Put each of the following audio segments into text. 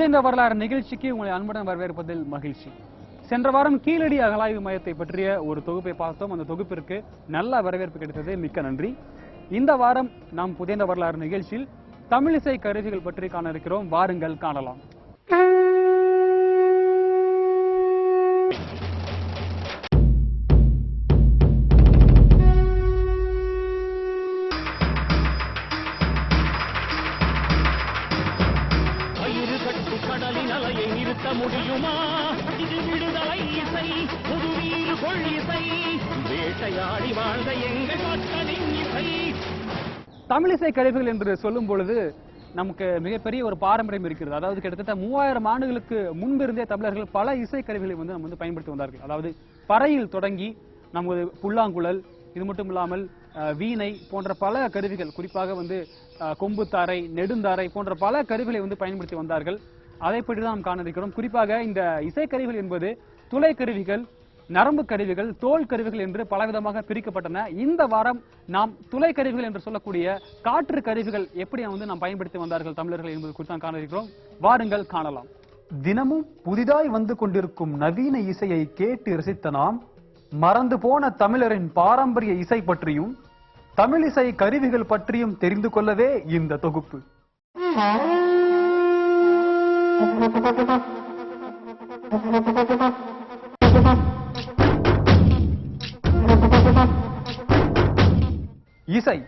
புதைந்த வரலாறு நிகழ்ச்சிக்கு உங்களை அன்புடன் வரவேற்பதில் மகிழ்ச்சி. சென்ற வாரம் கீழடி அகலாய்வு மையத்தை பற்றிய ஒரு தொகுப்பை பார்த்தோம். அந்த தொகுப்பிற்கு நல்ல வரவேற்பு கிடைத்தது. மிக்க நன்றி. இந்த வாரம் நாம் புதைந்த வரலாறு நிகழ்ச்சியில் தமிழிசை கருவிகள் பற்றி காண இருக்கிறோம். வாருங்கள் காணலாம். புதுவீறு கொள் வேட்டையாடி வாழ்ந்த எங்கள் மக்களின் இசை. தமிழிசை கழிவுகள் என்று சொல்லும் பொழுது நமக்கு மிகப்பெரிய ஒரு பாரம்பரியம் இருக்கிறது. அதாவது கிட்டத்தட்ட மூவாயிரம் ஆண்டுகளுக்கு முன்பிருந்தே தமிழர்கள் பல இசை கருவிகளை வந்து நம்ம வந்து பயன்படுத்தி வந்தார்கள். அதாவது பறையில் தொடங்கி நமது புல்லாங்குழல் இது மட்டும் இல்லாமல் வீணை போன்ற பல கருவிகள் குறிப்பாக வந்து கொம்புத்தாரை நெடுந்தாரை போன்ற பல கருவிகளை வந்து பயன்படுத்தி வந்தார்கள். அதை பற்றி தான் நாம் காண இருக்கிறோம். குறிப்பாக இந்த இசைக்கருவிகள் என்பது துளை கருவிகள் நரம்பு கருவிகள் தோல் கருவிகள் என்று பலவிதமாக பிரிக்கப்பட்டன. இந்த வாரம் நாம் துளை கருவிகள் என்று சொல்லக்கூடிய காற்று கருவிகள் எப்படி வந்து நாம் பயன்படுத்தி வந்தார்கள் தமிழர்கள் என்பது குறித்து தான் காண இருக்கிறோம் வாருங்கள் காணலாம். தினமும் புதிதாய் வந்து கொண்டிருக்கும் நவீன இசையை கேட்டு ரசித்த நாம் மறந்து போன தமிழரின் பாரம்பரிய இசை பற்றியும் தமிழிசை கருவிகள் பற்றியும் தெரிந்து கொள்ளவே இந்த தொகுப்பு. இசை.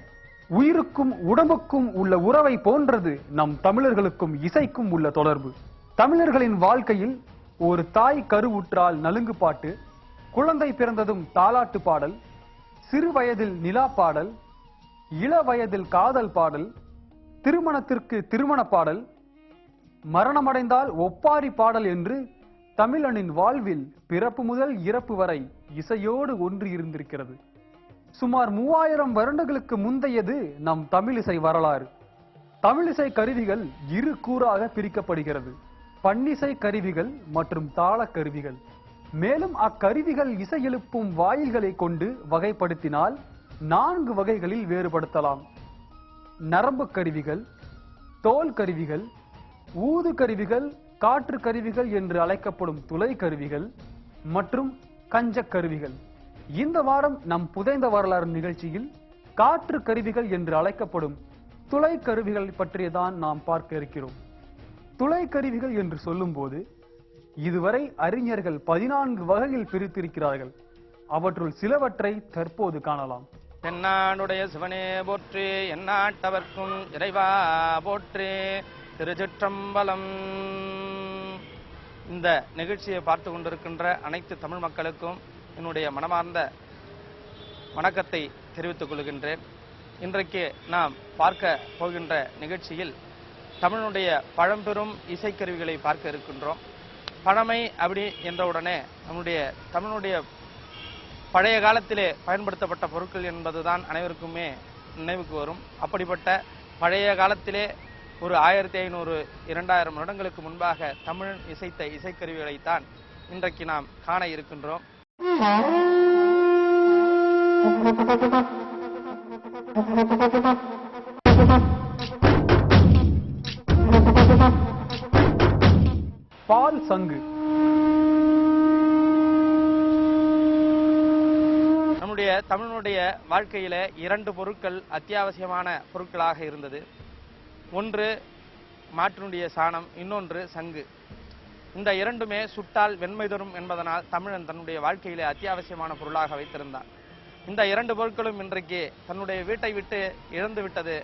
உயிருக்கும் உடம்புக்கும் உள்ள உறவை போன்றது நம் தமிழர்களுக்கும் இசைக்கும் உள்ள தொடர்பு. தமிழர்களின் வாழ்க்கையில் ஒரு தாய் கருவுற்றால் நலுங்கு பாட்டு குழந்தை பிறந்ததும் தாலாட்டு பாடல் சிறு வயதில் நிலா பாடல் இள வயதில் காதல் பாடல் திருமணத்திற்கு திருமண பாடல் மரணமடைந்தால் ஒப்பாரி பாடல் என்று தமிழனின் வாழ்வில் பிறப்பு முதல் இறப்பு வரை இசையோடு ஒன்று இருந்திருக்கிறது. சுமார் மூவாயிரம் வருடங்களுக்கு முந்தையது நம் தமிழிசை வரலாறு. தமிழிசை கருவிகள் இரு கூறாக பிரிக்கப்படுகிறது. பன்னிசை கருவிகள் மற்றும் தாள கருவிகள். மேலும் அக்கருவிகள் இசை எழுப்பும் வாயில்களை கொண்டு வகைப்படுத்தினால் நான்கு வகைகளில் வேறுபடுத்தலாம். நரம்பு கருவிகள் தோல் கருவிகள் ஊது கருவிகள் காற்று கருவிகள் என்று அழைக்கப்படும் துளை கருவிகள் மற்றும் கஞ்சக் கருவிகள். இந்த வாரம் நம் புதைந்த வரலாறு நிகழ்ச்சியில் காற்று கருவிகள் என்று அழைக்கப்படும் துளை கருவிகள் பற்றியதான் நாம் பார்க்க இருக்கிறோம். துளை கருவிகள் என்று சொல்லும்போது இதுவரை அறிஞர்கள் பதினான்கு வகையில் பிரித்திருக்கிறார்கள். அவற்றுள் சிலவற்றை தற்போது காணலாம். தென்னாடுடைய சிவனே போற்றி எந்நாட்டவர்க்கும் இறைவா போற்றி திருச்சிற்றம்பலம் இந்த நிகழ்ச்சியை பார்த்து கொண்டிருக்கின்ற அனைத்து தமிழ் மக்களுக்கும் என்னுடைய மனமார்ந்த வணக்கத்தை தெரிவித்துக் கொள்கின்றேன். இன்றைக்கு நாம் பார்க்க போகின்ற நிகழ்ச்சியில் தமிழனுடைய பழம்பெரும் இசைக்கருவிகளை பார்க்க இருக்கின்றோம். பழமை அப்படி என்றவுடனே நம்முடைய தமிழனுடைய பழைய காலத்திலே பயன்படுத்தப்பட்ட பொருட்கள் என்பதுதான் அனைவருக்குமே நினைவுக்கு வரும். அப்படிப்பட்ட பழைய காலத்திலே ஒரு ஆயிரத்தி ஐநூறு இரண்டாயிரம் வருடங்களுக்கு முன்பாக தமிழ் இசைத்த இசைக்கருவிகளைத்தான் இன்றைக்கு நாம் காண இருக்கின்றோம். பால் சங்கு. நம்முடைய தமிழனுடைய வாழ்க்கையில இரண்டு பொருட்கள் அத்தியாவசியமான பொருட்களாக இருந்தது. ஒன்று மாற்றினுடைய சாணம் இன்னொன்று சங்கு. இந்த இரண்டுமே சுட்டால் வெண்மை தரும் என்பதனால் தமிழன் தன்னுடைய வாழ்க்கையிலே அத்தியாவசியமான பொருளாக வைத்திருந்தான். இந்த இரண்டு பொருட்களும் இன்றைக்கு தன்னுடைய வீட்டை விட்டு இழந்து விட்டது.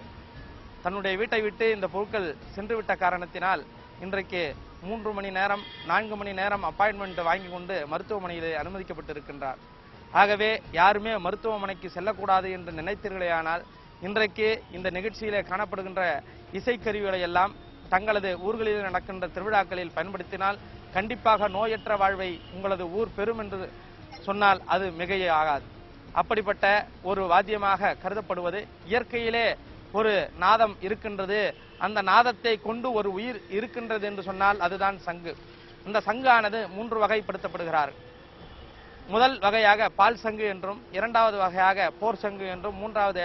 தன்னுடைய வீட்டை விட்டு இந்த பொருட்கள் சென்றுவிட்ட காரணத்தினால் இன்றைக்கு மூன்று மணி நேரம் நான்கு மணி நேரம் அப்பாயின்மெண்ட் வாங்கி கொண்டு மருத்துவமனையிலே அனுமதிக்கப்பட்டிருக்கின்றார். ஆகவே யாருமே மருத்துவமனைக்கு செல்லக்கூடாது என்று நினைத்தீர்களேயானால் இன்றைக்கு இந்த நிகழ்ச்சியிலே காணப்படுகின்ற இசைக்கருவிகளை எல்லாம் தங்களது ஊர்களில் நடக்கின்ற திருவிழாக்களில் பயன்படுத்தினால் கண்டிப்பாக நோயற்ற வாழ்வை உங்களது ஊர் பெறும் என்று சொன்னால் அது மிகையே ஆகாது. அப்படிப்பட்ட ஒரு வாத்தியமாக கருதப்படுவது இயற்கையிலே ஒரு நாதம் இருக்கின்றது. அந்த நாதத்தை கொண்டு ஒரு உயிர் இருக்கின்றது என்று சொன்னால் அதுதான் சங்கு. இந்த சங்கானது மூன்று வகைப்படுத்தப்படுகிறார் முதல் வகையாக பால் சங்கு என்றும் இரண்டாவது வகையாக போர் சங்கு என்றும் மூன்றாவது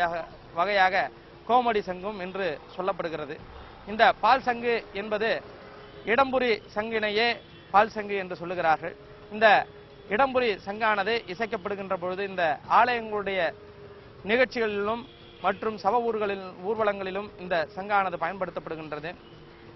வகையாக- கோமடி சங்கும் என்று சொல்லப்படுகிறது. இந்த பால் சங்கு என்பது இடம்புரி சங்கினையே பால் சங்கு என்று சொல்லுகிறார்கள். இந்த இடம்புரி சங்கானது இசைக்கப்படுகின்ற பொழுது இந்த ஆலயங்களுடைய நிகழ்ச்சிகளிலும் மற்றும் சப ஊர்களில் ஊர்வலங்களிலும் இந்த சங்கானது பயன்படுத்தப்படுகின்றது.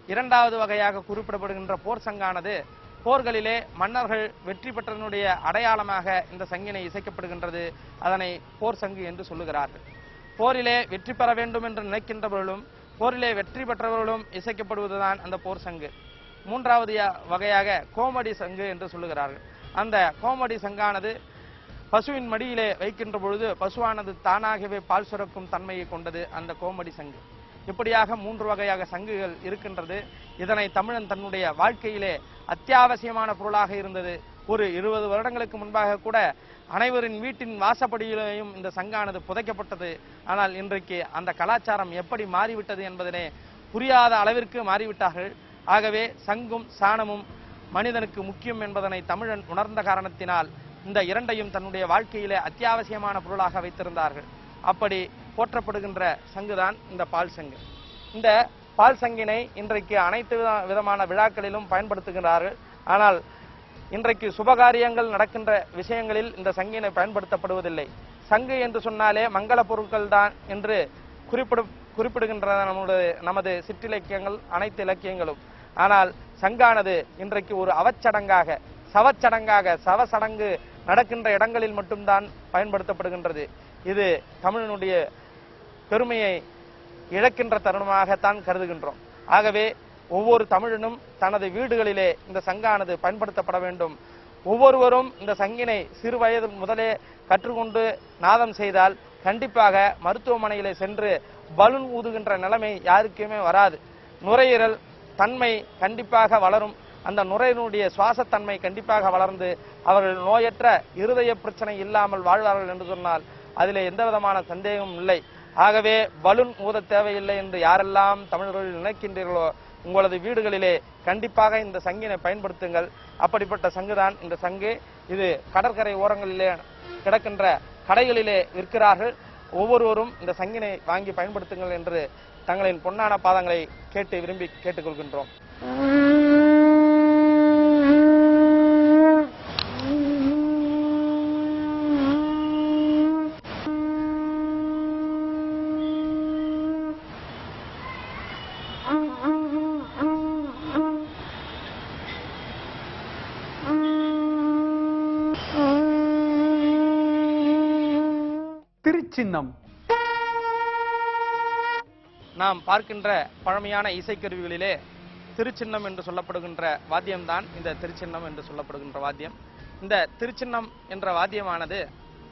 இரண்டாவது வகையாக குறிப்பிடப்படுகின்ற போர் சங்கானது போர்களிலே மன்னர்கள் வெற்றி பெற்றதனுடைய அடையாளமாக இந்த சங்கினை இசைக்கப்படுகின்றது. அதனை போர் சங்கு என்று சொல்லுகிறார்கள். போரிலே வெற்றி பெற வேண்டும் என்று நினைக்கின்றவர்களும் போரிலே வெற்றி பெற்றவர்களும் இசைக்கப்படுவதுதான் அந்த போர் சங்கு. மூன்றாவது வகையாக கோமடி சங்கு என்று சொல்லுகிறார்கள். அந்த கோமடி சங்கானது பசுவின் மடியிலே வைக்கின்ற பொழுது பசுவானது தானாகவே பால் சுரக்கும் தன்மையை கொண்டது அந்த கோமடி சங்கு. இப்படியாக மூன்று வகையாக சங்குகள் இருக்கின்றது. இதனை தமிழன் தன்னுடைய வாழ்க்கையிலே அத்தியாவசியமான பொருளாக இருந்தது. ஒரு இருபது வருடங்களுக்கு முன்பாக கூட அனைவரின் வீட்டின் வாசப்படியிலேயும் இந்த சங்கானது புதைக்கப்பட்டது. ஆனால் இன்றைக்கு அந்த கலாச்சாரம் எப்படி மாறிவிட்டது என்பதனை புரியாத அளவிற்கு மாறிவிட்டார்கள். ஆகவே சங்கும் சாணமும் மனிதனுக்கு முக்கியம் என்பதனை தமிழன் உணர்ந்த காரணத்தினால் இந்த இரண்டையும் தன்னுடைய வாழ்க்கையிலே அத்தியாவசியமான பொருளாக வைத்திருந்தார்கள். அப்படி போற்றப்படுகின்ற சங்குதான் இந்த பால் சங்கு. இந்த பால் சங்கினை இன்றைக்கு அனைத்து விதமான விழாக்களிலும் பயன்படுத்துகிறார்கள். ஆனால் இன்றைக்கு சுபகாரியங்கள் நடக்கின்ற விஷயங்களில் இந்த சங்கினை பயன்படுத்தப்படுவதில்லை. சங்கு என்று சொன்னாலே மங்கள பொருட்கள் தான் என்று குறிப்பிடு குறிப்பிடுகின்ற நம்முடைய நமது சிற்றிலக்கியங்கள் அனைத்து இலக்கியங்களும். ஆனால் சங்கானது இன்றைக்கு ஒரு அவச்சடங்காக சவச்சடங்காக சவசடங்கு நடக்கின்ற இடங்களில் மட்டும்தான் பயன்படுத்தப்படுகின்றது. இது தமிழனுடைய பெருமையை இழக்கின்ற தருணமாகத்தான் கருதுகின்றோம். ஆகவே ஒவ்வொரு தமிழனும் தனது வீடுகளிலே இந்த சங்கானது பயன்படுத்தப்பட வேண்டும். ஒவ்வொருவரும் இந்த சங்கினை சிறு வயது முதலே கற்றுக்கொண்டு நாதம் செய்தால் கண்டிப்பாக மருத்துவமனையிலே சென்று பலூன் ஊதுகின்ற நிலைமை யாருக்குமே வராது. நுரையீரல் தன்மை கண்டிப்பாக வளரும். அந்த நுரையினுடைய சுவாசத்தன்மை கண்டிப்பாக வளர்ந்து அவர்கள் நோயற்ற இருதய பிரச்சனை இல்லாமல் வாழ்வார்கள் என்று சொன்னால் அதிலே எந்த விதமான சந்தேகமும் இல்லை. ஆகவே பலூன் ஊத தேவையில்லை என்று யாரெல்லாம் தமிழர்கள் நினைக்கின்றீர்களோ உங்களது வீடுகளிலே கண்டிப்பாக இந்த சங்கினை பயன்படுத்துங்கள். அப்படிப்பட்ட சங்குதான் இந்த சங்கு. இது கடற்கரை ஓரங்களிலே கிடக்கின்ற கடைகளிலே விற்கிறார்கள். ஒவ்வொருவரும் இந்த சங்கினை வாங்கி பயன்படுத்துங்கள் என்று தங்களின் பொன்னான பாதங்களை கேட்டு விரும்பி கேட்டுக்கொள்கின்றோம். சின்னம். நாம் பார்க்கின்ற பழமையான இசைக்கருவிகளிலே திருச்சின்னம் என்று சொல்லப்படுகின்ற வாத்தியம்தான் இந்த திருச்சின்னம் என்று சொல்லப்படுகின்ற வாத்தியம். இந்த திருச்சின்னம் என்ற வாத்தியமானது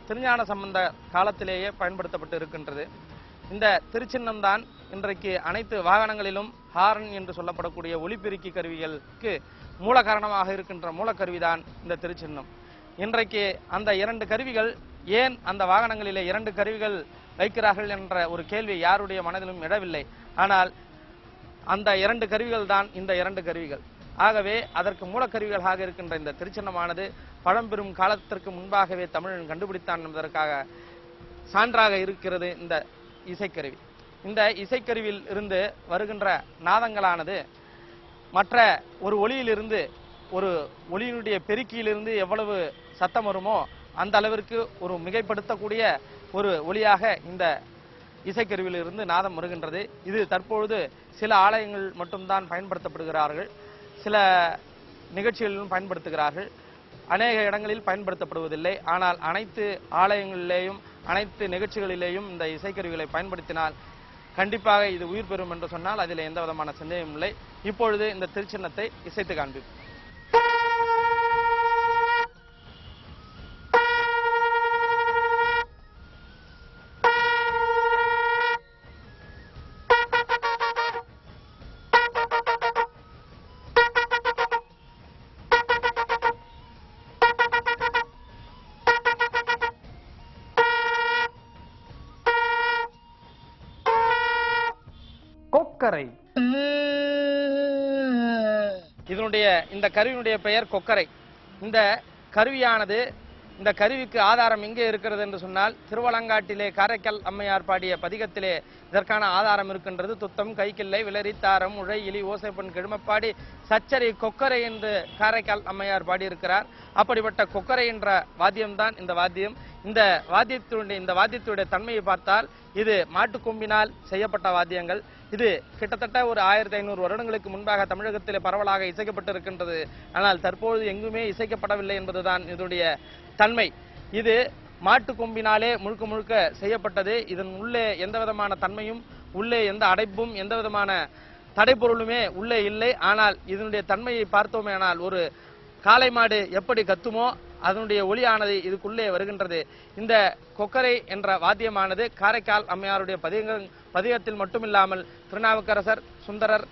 திருஞான சம்பந்த காலத்திலேயே பயன்படுத்தப்பட்டு இருக்கின்றது. இந்த திருச்சின்னம் தான் இன்றைக்கு அனைத்து வாகனங்களிலும் ஹாரன் என்று சொல்லப்படக்கூடிய ஒலிபெருக்கி கருவிகளுக்கு மூல காரணமாக இருக்கின்ற மூலக்கருவிதான் இந்த திருச்சின்னம். இன்றைக்கு அந்த இரண்டு கருவிகள் ஏன் அந்த வாகனங்களிலே இரண்டு கருவிகள் வைக்கிறார்கள் என்ற ஒரு கேள்வி யாருடைய மனதிலும் இடவில்லை ஆனால் அந்த இரண்டு கருவிகள் தான் இந்த இரண்டு கருவிகள். ஆகவே அதற்கு மூலக்கருவிகளாக இருக்கின்ற இந்த திருச்சின்னமானது பழம்பெரும் காலத்திற்கு முன்பாகவே தமிழன் கண்டுபிடித்தான் என்பதற்காக சான்றாக இருக்கிறது இந்த இசைக்கருவி. இந்த இசைக்கருவியில் இருந்து வருகின்ற நாதங்களானது மற்ற ஒரு ஒளியிலிருந்து ஒரு ஒளியினுடைய பெருக்கியிலிருந்து எவ்வளவு சத்தம் வருமோ அந்த அளவிற்கு ஒரு மிகைப்படுத்தக்கூடிய ஒரு ஒளியாக இந்த இசைக்கருவியிலிருந்து நாதம் வருகின்றது. இது தற்பொழுது சில ஆலயங்கள் மட்டும்தான் பயன்படுத்தப்படுகிறார்கள். சில நிகழ்ச்சிகளிலும் பயன்படுத்துகிறார்கள். அநேக இடங்களில் பயன்படுத்தப்படுவதில்லை. ஆனால் அனைத்து ஆலயங்களிலேயும் அனைத்து நிகழ்ச்சிகளிலேயும் இந்த இசைக்கருவிகளை பயன்படுத்தினால் கண்டிப்பாக இது உயிர் பெறும் என்று சொன்னால் அதில் எந்த விதமான சந்தேகமும் இல்லை. இப்பொழுது இந்த திருச்சின்னத்தை இசைத்து காண்பிப்போம் இந்த கருவியினுடைய பெயர் கொக்கரை. இந்த கருவியானது இந்த கருவிக்கு ஆதாரம் எங்கே இருக்கிறது என்று சொன்னால் திருவலங்காட்டிலே காரைக்கல் அம்மையார் பாடிய பதிகத்திலே இதற்கான ஆதாரம் இருக்கின்றது. துத்தம் கைக்கில்லை விளரி தாரம் உழை இலி ஓசைப்பன் கிழமப்பாடி சச்சரி கொக்கரை என்று காரைக்கால் அம்மையார் பாடியிருக்கிறார். அப்படிப்பட்ட கொக்கரை என்ற வாத்தியம்தான் இந்த வாத்தியம். இந்த வாத்தியத்துடைய இந்த வாத்தியத்துடைய தன்மையை பார்த்தால் இது மாட்டுக்கொம்பினால் செய்யப்பட்ட வாத்தியங்கள். இது கிட்டத்தட்ட ஒரு ஆயிரத்தி ஐநூறு வருடங்களுக்கு முன்பாக தமிழகத்தில் பரவலாக இசைக்கப்பட்டிருக்கின்றது. ஆனால் தற்பொழுது எங்குமே இசைக்கப்படவில்லை என்பதுதான் இதனுடைய தன்மை. இது மாட்டு கொம்பினாலே முழுக்க முழுக்க செய்யப்பட்டது. இதன் உள்ளே எந்த விதமான தன்மையும் உள்ளே எந்த அடைப்பும் எந்த விதமான தடைப்பொருளுமே உள்ளே இல்லை. ஆனால் இதனுடைய தன்மையை பார்த்தோமேனால் ஒரு காளை மாடு எப்படி கத்துமோ அதனுடைய ஒளியானது இதுக்குள்ளே வருகின்றது. இந்த கொக்கரை என்ற வாத்தியமானது காரைக்கால் அம்மையாருடைய பதிக பதிகத்தில் மட்டுமில்லாமல் திருநாவுக்கரசர் சுந்தரர்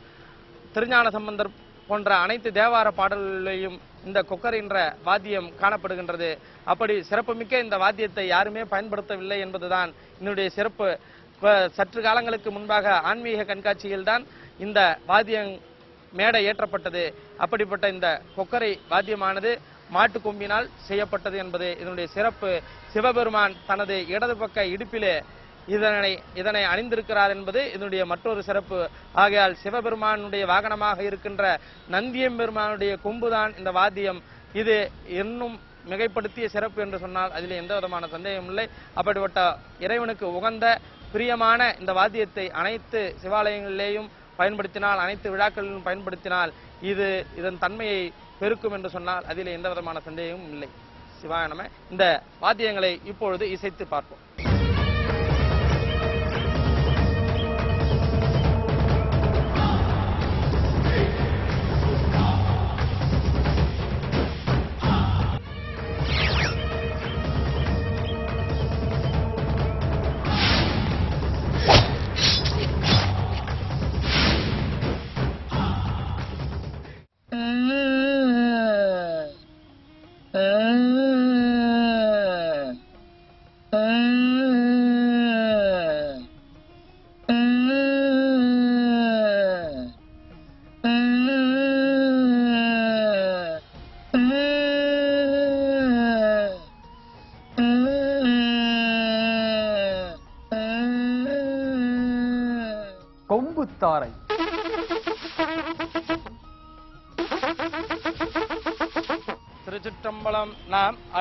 திருஞான சம்பந்தர் போன்ற அனைத்து தேவார பாடல்களையும் இந்த கொக்கர் என்ற வாத்தியம் காணப்படுகின்றது. அப்படி சிறப்புமிக்க இந்த வாத்தியத்தை யாருமே பயன்படுத்தவில்லை என்பதுதான் என்னுடைய சிறப்பு. சற்று காலங்களுக்கு முன்பாக ஆன்மீக கண்காட்சியில்தான் இந்த வாத்தியம் மேடை ஏற்றப்பட்டது. அப்படிப்பட்ட இந்த கொக்கரை வாத்தியமானது மாட்டு கொம்பினால் செய்யப்பட்டது என்பது இதனுடைய சிறப்பு. சிவபெருமான் தனது இடது பக்க இடுப்பிலே இதனை இதனை அணிந்திருக்கிறார் என்பது இதனுடைய மற்றொரு சிறப்பு. ஆகையால் சிவபெருமானுடைய வாகனமாக இருக்கின்ற நந்தியம்பெருமானுடைய கொம்புதான் இந்த வாத்தியம். இது இன்னும் மிகைப்படுத்திய சிறப்பு என்று சொன்னால் அதில் எந்த விதமான சந்தேகமும் இல்லை. அப்படிப்பட்ட இறைவனுக்கு உகந்த பிரியமான இந்த வாத்தியத்தை அனைத்து சிவாலயங்களிலேயும் பயன்படுத்தினால் அனைத்து விழாக்களிலும் பயன்படுத்தினால் இது இதன் தன்மையை பெருக்கும் என்று சொன்னால் அதில் எந்த விதமான சந்தேகமும் இல்லை. சிவாய இந்த வாத்தியங்களை இப்பொழுது இசைத்து பார்ப்போம்.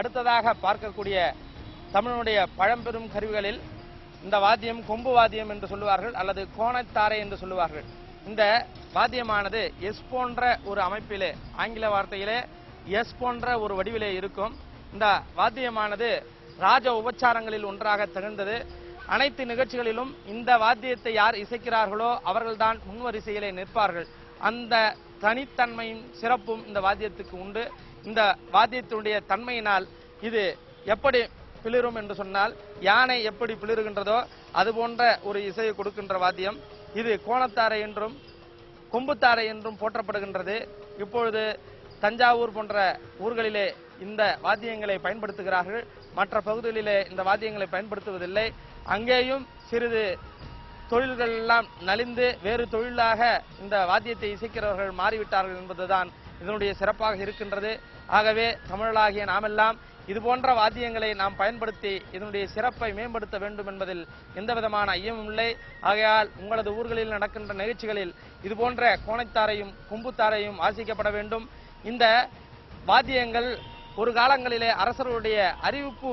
அடுத்ததாக பார்க்கக்கூடிய தமிழனுடைய பழம்பெரும் கருவிகளில் இந்த வாத்தியம் கொம்பு வாத்தியம் என்று சொல்லுவார்கள் அல்லது கோணத்தாரை என்று சொல்லுவார்கள். இந்த வாத்தியமானது எஸ் போன்ற ஒரு அமைப்பிலே ஆங்கில வார்த்தையிலே எஸ் போன்ற ஒரு வடிவிலே இருக்கும். இந்த வாத்தியமானது ராஜ உபச்சாரங்களில் ஒன்றாக திகழ்ந்தது. அனைத்து நிகழ்ச்சிகளிலும் இந்த வாத்தியத்தை யார் இசைக்கிறார்களோ அவர்கள்தான் முன்வரிசையிலே நிற்பார்கள். அந்த தனித்தன்மையும் சிறப்பும் இந்த வாத்தியத்துக்கு உண்டு. இந்த வாத்தியத்தினுடைய தன்மையினால் இது எப்படி பிளிரும் என்று சொன்னால் யானை எப்படி பிளிருகின்றதோ அது போன்ற ஒரு இசையை கொடுக்கின்ற வாத்தியம். இது கோணத்தாரை என்றும் கொம்புத்தாரை என்றும் போற்றப்படுகின்றது. இப்பொழுது தஞ்சாவூர் போன்ற ஊர்களிலே இந்த வாத்தியங்களை பயன்படுத்துகிறார்கள். மற்ற பகுதிகளிலே இந்த வாத்தியங்களை பயன்படுத்துவதில்லை. அங்கேயும் சிறிது தொழில்கள் எல்லாம் நலிந்து வேறு தொழிலாக இந்த வாத்தியத்தை இசைக்கிறவர்கள் மாறிவிட்டார்கள் என்பதுதான் இதனுடைய சிறப்பாக இருக்கின்றது. ஆகவே தமிழர்களாகிய நாமெல்லாம் இது போன்ற வாத்தியங்களை நாம் பயன்படுத்தி இதனுடைய சிறப்பை மேம்படுத்த வேண்டும் என்பதில் எந்த விதமான ஐயமும் இல்லை. ஆகையால் உங்களது ஊர்களில் நடக்கின்ற நிகழ்ச்சிகளில் இது போன்ற கோணைத்தாரையும் கும்புத்தாரையும் வாசிக்கப்பட வேண்டும். இந்த வாத்தியங்கள் ஒரு காலங்களிலே அரசர்களுடைய அறிவிப்பு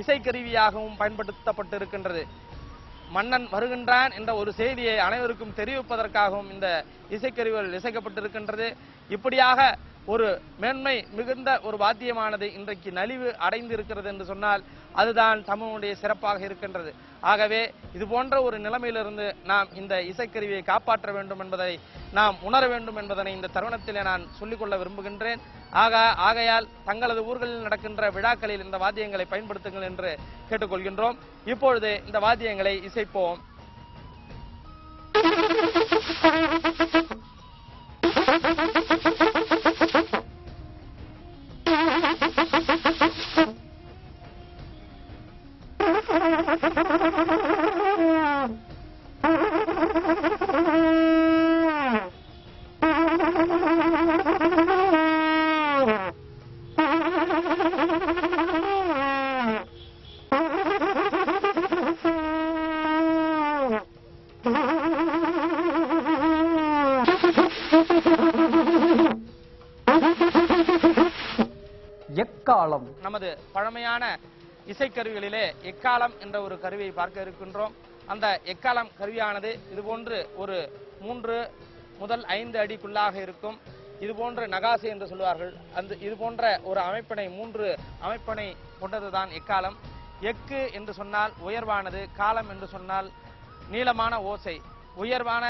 இசைக்கருவியாகவும் பயன்படுத்தப்பட்டு இருக்கின்றது மன்னன் வருகின்றான் என்ற ஒரு செய்தியை அனைவருக்கும் தெரிவிப்பதற்காகவும் இந்த இசைக்கருவிகள் இசைக்கப்பட்டிருக்கின்றது. இப்படியாக ஒரு மேன்மை மிகுந்த ஒரு வாத்தியமானது இன்றைக்கு நலிவு அடைந்து இருக்கிறது என்று சொன்னால் அதுதான் தமிழனுடைய சிறப்பாக இருக்கின்றது. ஆகவே இது போன்ற ஒரு நிலைமையிலிருந்து நாம் இந்த இசைக்கருவியை காப்பாற்ற வேண்டும் என்பதை நாம் உணர வேண்டும் என்பதனை இந்த தருணத்திலே நான் சொல்லிக்கொள்ள விரும்புகின்றேன். ஆக ஆகையால் தங்களது ஊர்களில் நடக்கின்ற விழாக்களில் இந்த வாத்தியங்களை பயன்படுத்துங்கள் என்று கேட்டுக்கொள்கின்றோம். இப்பொழுது இந்த வாத்தியங்களை இசைப்போம். Thank you. பழமையான இசைக்கருவிகளிலே எக்காலம் என்ற ஒரு கருவியை பார்க்க இருக்கின்றோம். அந்த எக்காலம் கருவியானது இதுபோன்று ஒரு மூன்று முதல் ஐந்து அடிக்குள்ளாக இருக்கும். இது போன்ற நகாசு என்று சொல்வார்கள் அந்த இது போன்ற ஒரு அமைப்பினை மூன்று அமைப்பினை கொண்டதுதான் எக்காலம் எக்கு என்று சொன்னால் உயர்வானது காலம் என்று சொன்னால் நீளமான ஓசை. உயர்வான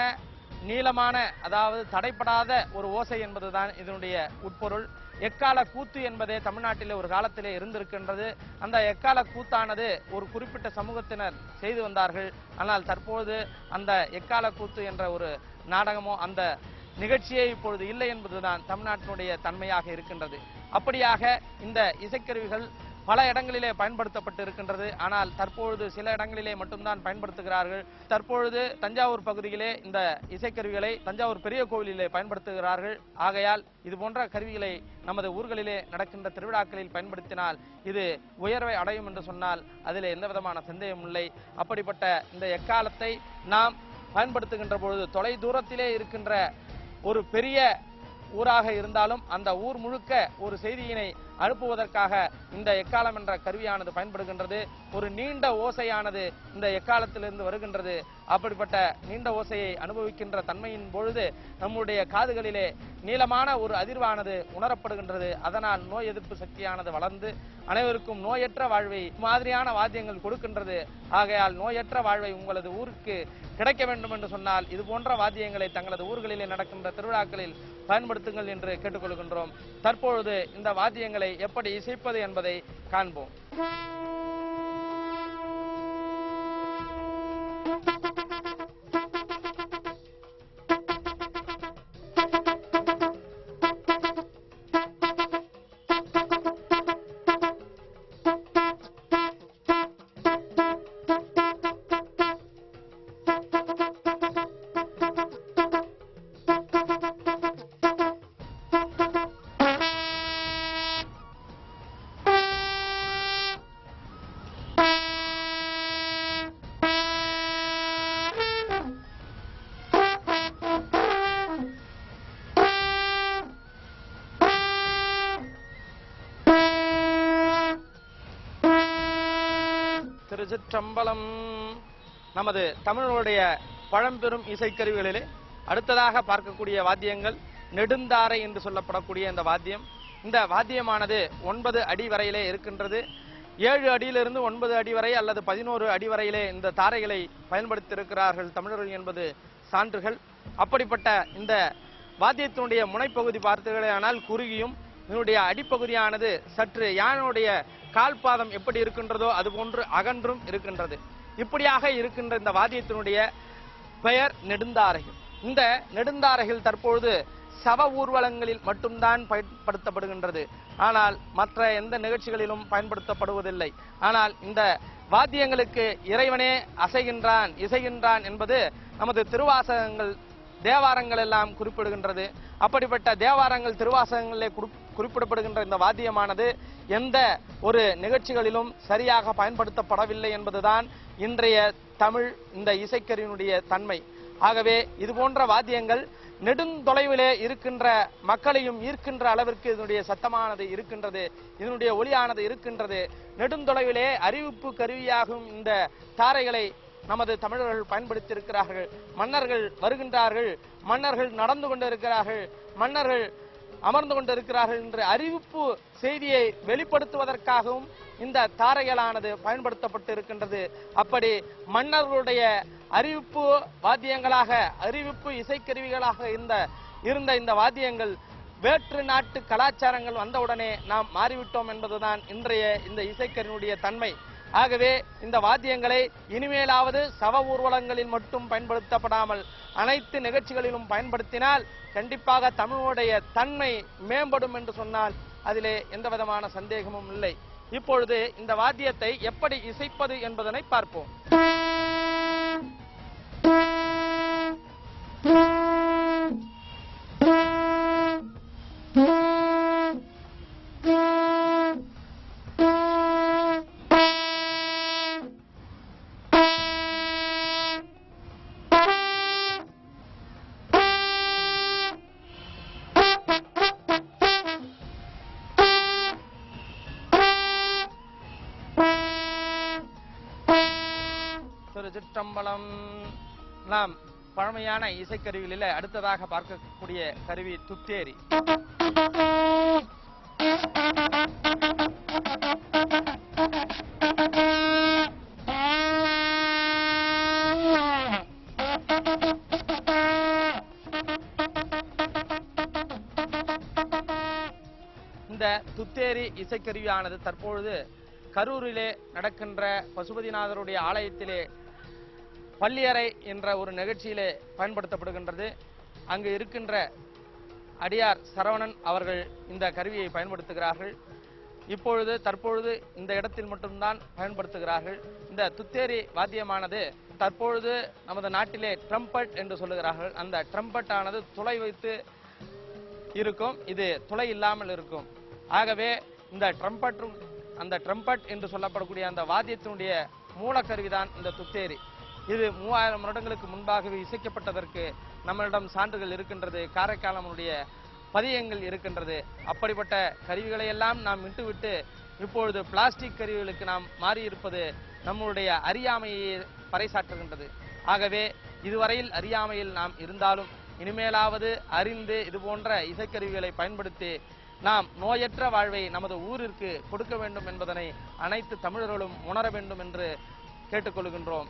நீளமான அதாவது தடைப்படாத ஒரு ஓசை என்பதுதான் இதனுடைய உட்பொருள். எக்கால கூத்து என்பதே தமிழ்நாட்டிலே ஒரு காலத்திலே இருந்திருக்கின்றது. அந்த எக்கால கூத்தானது ஒரு குறிப்பிட்ட சமூகத்தினர் செய்து வந்தார்கள். ஆனால் தற்போது அந்த எக்கால கூத்து என்ற ஒரு நாடகமோ அந்த நிகழ்ச்சியே இப்பொழுது இல்லை என்பதுதான் தமிழ்நாட்டினுடைய தன்மையாக இருக்கின்றது. அப்படியாக இந்த இசைக்கருவிகள் பல இடங்களிலே பயன்படுத்தப்பட்டு இருக்கின்றது ஆனால் தற்பொழுது சில இடங்களிலே மட்டும்தான் பயன்படுத்துகிறார்கள். தற்பொழுது தஞ்சாவூர் பகுதியிலே இந்த இசைக்கருவிகளை தஞ்சாவூர் பெரிய கோவிலிலே பயன்படுத்துகிறார்கள். ஆகையால் இது போன்ற கருவிகளை நமது ஊர்களிலே நடக்கின்ற திருவிழாக்களில் பயன்படுத்தினால் இது உயர்வை அடையும் என்று சொன்னால் அதில் எந்த விதமான சந்தேகம் இல்லை. அப்படிப்பட்ட இந்த எக்காலத்தை நாம் பயன்படுத்துகின்ற பொழுது தொலை தூரத்திலே இருக்கின்ற ஒரு பெரிய ஊராக இருந்தாலும் அந்த ஊர் முழுக்க ஒரு செய்தியினை அனுப்புவதற்காக இந்த எக்காலம் என்ற கருவியானது பயன்படுகின்றது. ஒரு நீண்ட ஓசையானது இந்த எக்காலத்திலிருந்து வருகின்றது. அப்படிப்பட்ட நீண்ட ஓசையை அனுபவிக்கின்ற தன்மையின் பொழுது நம்முடைய காதுகளிலே நீளமான ஒரு அதிர்வானது உணரப்படுகின்றது. அதனால் நோய் எதிர்ப்பு சக்தியானது வளர்ந்து அனைவருக்கும் நோயற்ற வாழ்வை மாதிரியான வாத்தியங்கள் கொடுக்கின்றது. ஆகையால் நோயற்ற வாழ்வை உங்களது ஊருக்கு கிடைக்க வேண்டும் என்று சொன்னால் இது போன்ற வாத்தியங்களை தங்களது ஊர்களிலே நடக்கின்ற திருவிழாக்களில் பயன்படுத்துங்கள் என்று கேட்டுக்கொள்கின்றோம். தற்பொழுது இந்த வாத்தியங்களை எப்படி இசைப்பது என்பதை காண்போம். திருச்சிற்றம்பலம். நமது தமிழனுடைய பழம்பெரும் இசைக்கருவிகளிலே அடுத்ததாக பார்க்கக்கூடிய வாத்தியங்கள் நெடுந்தாரை என்று சொல்லப்படக்கூடிய இந்த வாத்தியம். இந்த வாத்தியமானது ஒன்பது அடி வரையிலே இருக்கின்றது. ஏழு அடியிலிருந்து ஒன்பது அடி வரை அல்லது பதினோரு அடி வரையிலே இந்த தாரைகளை பயன்படுத்தியிருக்கிறார்கள் தமிழர்கள் என்பது சான்றுகள். அப்படிப்பட்ட இந்த வாத்தியத்தினுடைய முனைப்பகுதி பார்த்தீர்களானால் குறுகியும் இதனுடைய அடிப்பகுதியானது சற்று யானையுடைய கால்பாதம் எப்படி இருக்கின்றதோ அதுபோன்று அகன்றும் இருக்கின்றது. இப்படியாக இருக்கின்ற இந்த வாத்தியத்தினுடைய பெயர் நெடுந்தாரகில் இந்த நெடுந்தாரைகள் தற்பொழுது சவ ஊர்வலங்களில் மட்டும்தான் பயன்படுத்தப்படுகின்றது. ஆனால் மற்ற எந்த நிகழ்ச்சிகளிலும் பயன்படுத்தப்படுவதில்லை. ஆனால் இந்த வாத்தியங்களுக்கு இறைவனே அசைகின்றான் இசைகின்றான் என்பது நமது திருவாசகங்கள் தேவாரங்கள் எல்லாம் குறிப்பிடுகின்றது. அப்படிப்பட்ட தேவாரங்கள் திருவாசகங்களிலே குறிப்- குறிப்பிடப்படுகின்ற இந்த வாத்தியமானது எந்த ஒரு நிகழ்ச்சிகளிலும் சரியாக பயன்படுத்தப்படவில்லை என்பதுதான் இன்றைய தமிழ் இந்த இசைக்கருவினுடைய தன்மை. ஆகவே இது போன்ற வாத்தியங்கள் நெடுந்தொலைவிலே இருக்கின்ற மக்களையும் ஈர்க்கின்ற அளவிற்கு இதனுடைய சத்தமானது இருக்கின்றது இதனுடைய ஒளியானது இருக்கின்றது. நெடுந்தொலைவிலே அறிவிப்பு கருவியாகும் இந்த தாரைகளை நமது தமிழர்கள் பயன்படுத்தியிருக்கிறார்கள். மன்னர்கள் வருகின்றார்கள் மன்னர்கள் நடந்து கொண்டிருக்கிறார்கள் மன்னர்கள் அமர்ந்து கொண்டிருக்கிறார்கள் என்ற அறிவிப்பு செய்தியை வெளிப்படுத்துவதற்காகவும் இந்த தாரைகளானது பயன்படுத்தப்பட்டு இருக்கின்றது அப்படி மன்னர்களுடைய அறிவிப்பு வாத்தியங்களாக அறிவிப்பு இசைக்கருவிகளாக இந்த இருந்த இந்த வாத்தியங்கள் வேற்று நாட்டு கலாச்சாரங்கள் வந்தவுடனே நாம் மாறிவிட்டோம் என்பதுதான் இன்றைய இந்த இசைக்கருவினுடைய தன்மை. ஆகவே இந்த வாத்தியங்களை இனிமேலாவது சவ ஊர்வலங்களில் மட்டும் பயன்படுத்தப்படாமல் அனைத்து நிகழ்ச்சிகளிலும் பயன்படுத்தினால் கண்டிப்பாக தமிழுடைய தன்மை மேம்படும் என்று சொன்னால் அதிலே எந்த விதமான சந்தேகமும் இல்லை. இப்பொழுது இந்த வாத்தியத்தை எப்படி இசைப்பது என்பதனை பார்ப்போம். திருச்சிற்றம்பலம் நாம் பழமையான இசைக்கருவிகளில் அடுத்ததாக பார்க்கக்கூடிய கருவி துத்தேரி இந்த துத்தேரி இசைக்கருவியானது தற்பொழுது கரூரிலே நடக்கின்ற பசுபதிநாதருடைய ஆலயத்திலே பள்ளியறை என்ற ஒரு நிகழ்ச்சியிலே பயன்படுத்தப்படுகின்றது. அங்கு இருக்கின்ற அடியார் சரவணன் அவர்கள் இந்த கருவியை பயன்படுத்துகிறார்கள். இப்பொழுது தற்பொழுது இந்த இடத்தில் மட்டும்தான் பயன்படுத்துகிறார்கள். இந்த துத்தேரி வாத்தியமானது தற்பொழுது நமது நாட்டிலே ட்ரம்பட் என்று சொல்லுகிறார்கள். அந்த ட்ரம்பட் ஆனது துளை வைத்து இருக்கும். இது துளை இல்லாமல் இருக்கும். ஆகவே இந்த ட்ரம்பட் அந்த ட்ரம்பட் என்று சொல்லப்படக்கூடிய அந்த வாத்தியத்தினுடைய மூலக்கருவிதான் இந்த துத்தேரி. இது மூவாயிரம் வருடங்களுக்கு முன்பாகவே இசைக்கப்பட்டதற்கு நம்மளிடம் சான்றுகள் இருக்கின்றது காரைக்காலனுடைய பதியங்கள் இருக்கின்றது. அப்படிப்பட்ட கருவிகளை எல்லாம் நாம் விட்டுவிட்டு இப்பொழுது பிளாஸ்டிக் கருவிகளுக்கு நாம் மாறியிருப்பது நம்மளுடைய அறியாமையை பறைசாற்றுகின்றது. ஆகவே இதுவரையில் அறியாமையில் நாம் இருந்தாலும் இனிமேலாவது அறிந்து இது போன்ற இசைக்கருவிகளை பயன்படுத்தி நாம் நோயற்ற வாழ்வை நமது ஊரிற்கு கொடுக்க வேண்டும் என்பதனை அனைத்து தமிழர்களும் உணர வேண்டும் என்று கேட்டுக்கொள்கின்றோம்.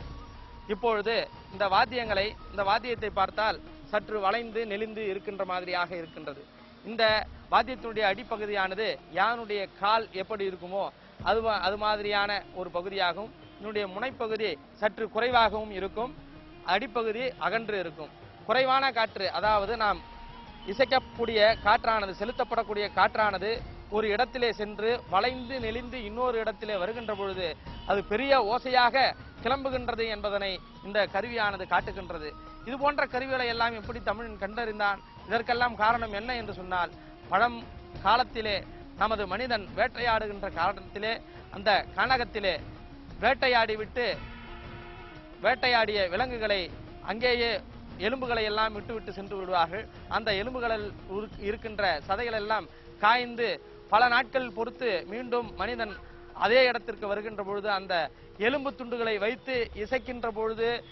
இப்பொழுது இந்த வாத்தியங்களை இந்த வாத்தியத்தை பார்த்தால் சற்று வளைந்து நெளிந்து இருக்கின்ற மாதிரியாக இருக்கின்றது. இந்த வாத்தியத்தினுடைய அடிப்பகுதியானது யானுடைய கால் எப்படி இருக்குமோ அது அது மாதிரியான ஒரு பகுதியாகும். இதனுடைய முனைப்பகுதி சற்று குறைவாகவும் இருக்கும். அடிப்பகுதி அகன்று இருக்கும். குறைவான காற்று அதாவது நாம் இசைக்கக்கூடிய காற்றானது செலுத்தப்படக்கூடிய காற்றானது ஒரு இடத்திலே சென்று வளைந்து நெளிந்து இன்னொரு இடத்திலே வருகின்ற பொழுது அது பெரிய ஓசையாக கிளம்புகின்றது என்பதனை இந்த கருவியானது காட்டுகின்றது. இது போன்ற கருவிகளை எல்லாம் எப்படி தமிழன் கண்டறிந்தான்? இதற்கெல்லாம் காரணம் என்ன என்று சொன்னால் பழம் காலத்திலே நமது மனிதன் வேட்டையாடுகின்ற காலத்திலே அந்த கனகத்திலே வேட்டையாடி விட்டு வேட்டையாடிய விலங்குகளை அங்கேயே எலும்புகளை எல்லாம் விட்டு விட்டு சென்று விடுவார்கள். அந்த எலும்புகளில் இருக்கின்ற சதைகள் எல்லாம் காய்ந்து பல நாட்கள் பொறுத்து மீண்டும் மனிதன் அதே இடத்திற்கு வருகின்ற பொழுது அந்த எலும்பு துண்டுகளை வைத்து இசைக்கின்ற பொழுது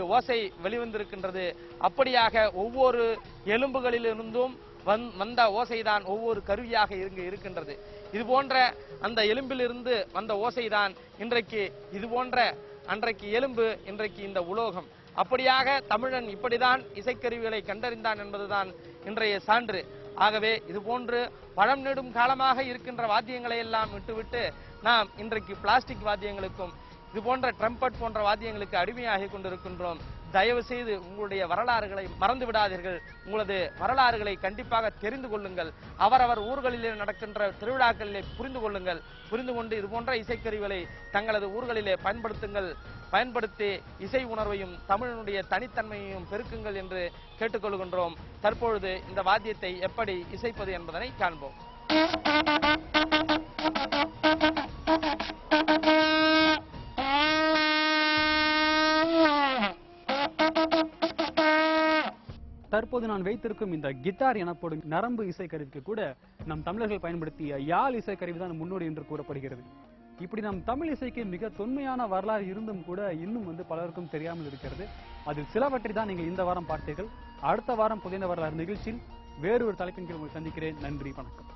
ஓசை வெளிவந்திருக்கின்றது. அப்படியாக ஒவ்வொரு எலும்புகளிலிருந்தும் வந்- வந்த ஓசைதான் ஒவ்வொரு கருவியாக இங்கு இருக்கின்றது. இது போன்ற அந்த எலும்பிலிருந்து வந்த ஓசைதான் இன்றைக்கு இது போன்ற அன்றைக்கு எலும்பு இன்றைக்கு இந்த உலோகம். அப்படியாக தமிழன் இப்படிதான் இசைக்கருவிகளை கண்டறிந்தான் என்பதுதான் இன்றைய சான்று. ஆகவே இது போன்று பழம் நெடும் காலமாக இருக்கின்ற வாத்தியங்களை எல்லாம் விட்டுவிட்டு நாம் இன்றைக்கு பிளாஸ்டிக் வாத்தியங்களுக்கும் இது போன்ற ட்ரம்பட் போன்ற வாத்தியங்களுக்கு அடிமையாகி கொண்டிருக்கின்றோம். தயவு செய்து உங்களுடைய வரலாறுகளை மறந்து விடாதீர்கள் உங்களது வரலாறுகளை கண்டிப்பாக தெரிந்து கொள்ளுங்கள். அவரவர் ஊர்களிலே நடக்கின்ற திருவிழாக்களிலே புரிந்து கொள்ளுங்கள். புரிந்து கொண்டு இது போன்ற இசைக்கருவிகளை தங்களது ஊர்களிலே பயன்படுத்துங்கள். பயன்படுத்தி இசை உணர்வையும் தமிழனுடைய தனித்தன்மையையும் பெருக்குங்கள் என்று கேட்டுக்கொள்கின்றோம். தற்பொழுது இந்த வாத்தியத்தை எப்படி இசைப்பது என்பதனை காண்போம். தற்போது நான் வைத்திருக்கும் இந்த கிட்டார் எனப்படும் நரம்பு இசைக்கருவிக்கு கூட நம் தமிழர்கள் பயன்படுத்திய யாழ் இசைக்கருவி தான் முன்னோடி என்று கூறப்படுகிறது. இப்படி நம் தமிழ் இசைக்கு மிக தொன்மையான வரலாறு இருந்தும் கூட இன்னும் வந்து பலருக்கும் தெரியாமல் இருக்கிறது. அதில் சிலவற்றை தான் நீங்கள் இந்த வாரம் பார்த்தீர்கள். அடுத்த வாரம் புதிய வரலாறு நிகழ்ச்சியில் வேறு ஒரு தலைப்பின் கீழ் உங்களை சந்திக்கிறேன். நன்றி வணக்கம்.